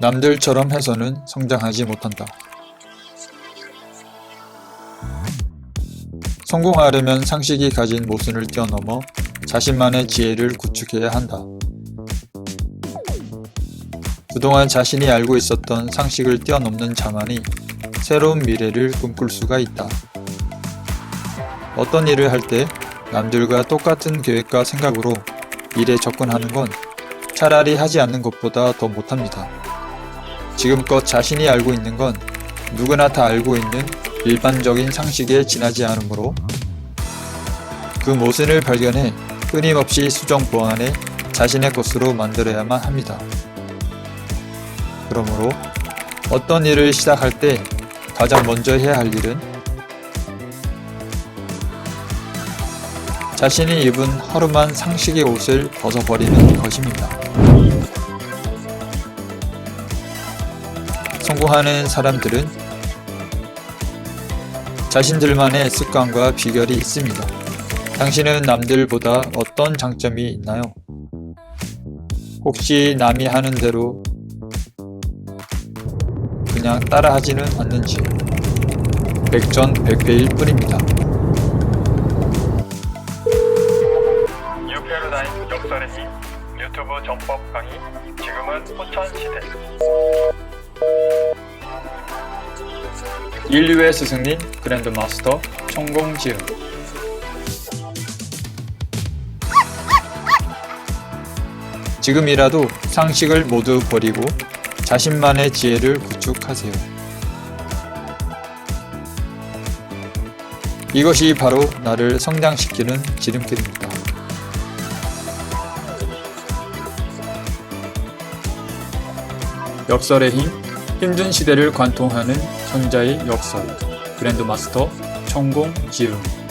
남들처럼 해서는 성장하지 못한다. 성공하려면 상식이 가진 모순을 뛰어넘어 자신만의 지혜를 구축해야 한다. 그동안 자신이 알고 있었던 상식을 뛰어넘는 자만이 새로운 미래를 꿈꿀 수가 있다. 어떤 일을 할 때 남들과 똑같은 계획과 생각으로 일에 접근하는 건 차라리 하지 않는 것보다 더 못합니다. 지금껏 자신이 알고 있는 건 누구나 다 알고 있는 일반적인 상식에 지나지 않으므로 그 모순을 발견해 끊임없이 수정 보완해 자신의 것으로 만들어야만 합니다. 그러므로 어떤 일을 시작할 때 가장 먼저 해야 할 일은 자신이 입은 하루만 상식의 옷을 벗어버리는 것입니다. 성공하는 사람들은 자신들만의 습관과 비결이 있습니다. 당신은 남들보다 어떤 장점이 있나요? 혹시 남이 하는 대로 그냥 따라하지는 않는지 백전백패일 뿐입니다. 뉴패러다임 역설의 힘 유튜브 전법 강의 지금은 포천 시대 인류의 스승님 그랜드마스터 천공지음 지금이라도 상식을 모두 버리고 자신만의 지혜를 구축하세요. 이것이 바로 나를 성장시키는 지름길입니다. 역설의 힘, 힘든 시대를 관통하는 현자의 역설, 그랜드마스터 천공지음